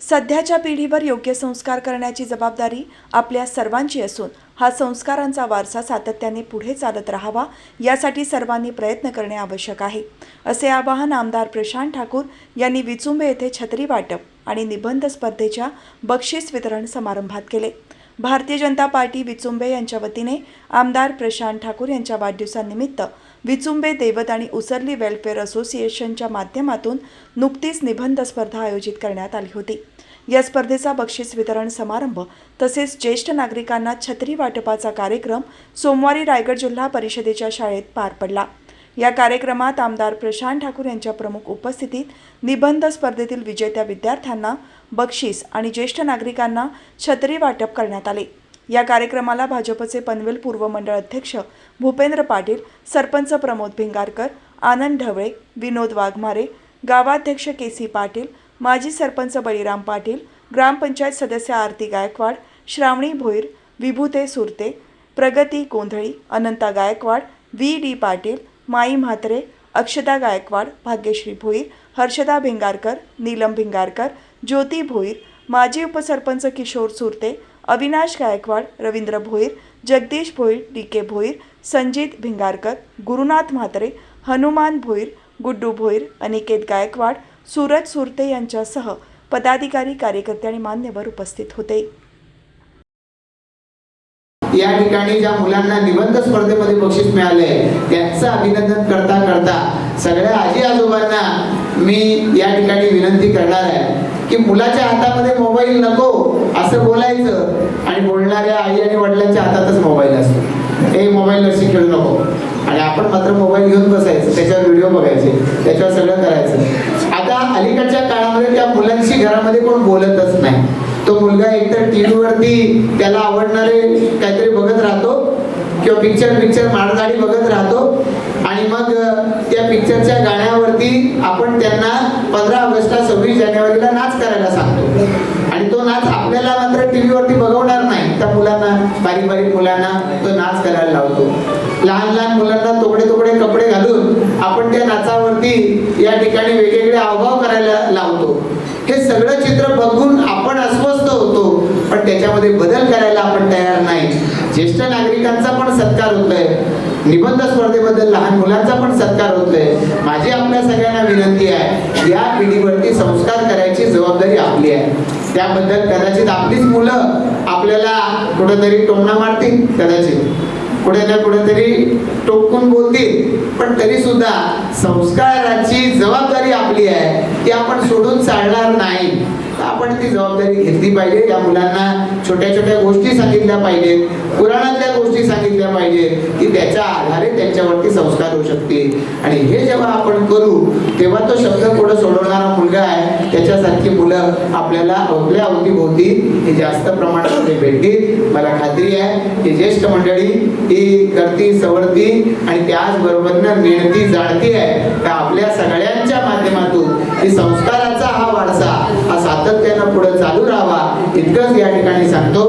सध्याच्या पिढीवर योग्य संस्कार करण्याची जबाबदारी आपल्या सर्वांची असून हा संस्कारांचा वारसा सातत्याने पुढे चालत राहावा यासाठी सर्वांनी प्रयत्न करणे आवश्यक आहे. असे आवाहन आमदार प्रशांत ठाकूर यांनी विचुंबे येथे छत्री वाटप आणि निबंध स्पर्धेच्या बक्षीस वितरण समारंभात केले. भारतीय जनता पार्टी विचुंबे यांच्या वतीने आमदार प्रशांत ठाकूर यांच्या वाढदिवसानिमित्त विचुंबे देवत आणि उसरली वेलफेअर असोसिएशनच्या माध्यमातून नुकतीच निबंध स्पर्धा आयोजित करण्यात आली होती. या स्पर्धेचा बक्षीस वितरण समारंभ तसेच ज्येष्ठ नागरिकांना छत्री वाटपाचा कार्यक्रम सोमवारी रायगड जिल्हा परिषदेच्या शाळेत पार पडला. या कार्यक्रमात आमदार प्रशांत ठाकूर यांच्या प्रमुख उपस्थितीत निबंध स्पर्धेतील विजेत्या विद्यार्थ्यांना बक्षीस आणि ज्येष्ठ नागरिकांना छत्री वाटप करण्यात आले. या कार्यक्रमाला भाजपचे पनवेल पूर्व मंडळ अध्यक्ष भूपेंद्र पाटील सरपंच प्रमोद भिंगारकर आनंद ढवळे विनोद वाघमारे गावाध्यक्ष के सी पाटील माजी सरपंच बळीराम पाटील ग्रामपंचायत सदस्य आरती गायकवाड श्रावणी भोईर विभूते सुरते प्रगती गोंधळी अनंता गायकवाड व्ही डी पाटील माई म्हात्रे अक्षता गायकवाड भाग्यश्री भोईर हर्षदा भिंगारकर नीलम भिंगारकर ज्योती भोईर माजी उपसरपंच किशोर सुरते अविनाश गायकवाड रवींद्र भोईर जगदीश भोईर डी के भोईर संजित भिंगारकर गुरुनाथ म्हात्रे हनुमान भोईर गुड्डू भोईर अनिकेत गायकवाड सूरज सुरते यांच्यासह पदाधिकारी कार्यकर्ते आणि मान्यवर उपस्थित होते. या ठिकाणी ज्या मुलांना निबंध स्पर्धेमध्ये बक्षीस मिळाले त्यांचं अभिनंदन करता करता सगळ्या आजी आजोबांना मी या ठिकाणी विनंती करणार आहे. की मुलाच्या हातामध्ये मोबाईल नको असं बोलायचं. आणि बोलणाऱ्या आई आणि वडिलांच्या हातातच मोबाईल असतो. हे मोबाईल नशी खेळू नको. आणि आपण मात्र मोबाईल घेऊन बसायचं त्याच्यावर व्हिडिओ बघायचे त्याच्यावर सगळं करायचं. आता अलीकडच्या काळामध्ये त्या मुलांशी घरामध्ये कोण बोलतच नाही. तो मुलगा एकतर टीव्ही वरती त्याला आवडणारे काहीतरी बघत राहतो किंवा पिक्चर पिक्चर मारगाडी बघत राहतो. आणि मग त्या पिक्चरच्या गाण्यावरती आपण त्यांना पंधरा ऑगस्टला टीव्हीवरती वरती बघवणार नाही. त्या मुलांना बारीक बारीक मुलांना तो नाच करायला लावतो. लहान लहान मुलांना तोकडे तोकडे कपडे घालून आपण त्या नाचावरती या ठिकाणी वेगवेगळे अवभाव करायला लावतो. हे सगळं चित्र बघून आपण अस्वस्थ होतो पण त्याच्यामध्ये बदल करायला आपण तयार नाही. ज्येष्ठ नागरिकांचा पण सत्कार होतोय. निबंध स्पर्धेबद्दल लहान मुलांचा पण सत्कार होतोय. माझी आपल्या सगळ्यांना विनंती आहे या पिढीवरती संस्कार करायची जबाबदारी आपली आहे. त्याबद्दल कदाचित आपलीच मुलं आपल्याला कुठेतरी टोमणा मारतील कदाचित. कुठे ना कुठेतरी टोकून बोलतील. पण तरी सुद्धा संस्काराची जबाबदारी आपली आहे ती आपण सोडून चालणार नाही. आपण ती जबाबदारी घेतली पाहिजे. या मुलांना छोट्या छोट्या गोष्टी सांगितल्या पाहिजेत पुराणातल्या गोष्टी सांगितल्या पाहिजेत की त्याच्या आधारे त्यांच्यावरती संस्कार होऊ शकतील आणि हे जेव्हा आपण करू तेव्हा तो शब्द पुढे सोडवणारा मुलगा आहे. त्याच्यासारखी मुलं आपल्याला आपल्या अवतीभोवती हे जास्त प्रमाणामध्ये भेटतील. मला खात्री आहे की ज्येष्ठ मंडळी ही करती सवरती आणि त्याचबरोबर मेहनती जाणती आहे. तर आपल्या सगळ्यांच्या माध्यमातून ही संस्कार सातत्यानं पुढे चालू राहावा इतकंच या ठिकाणी सांगतो.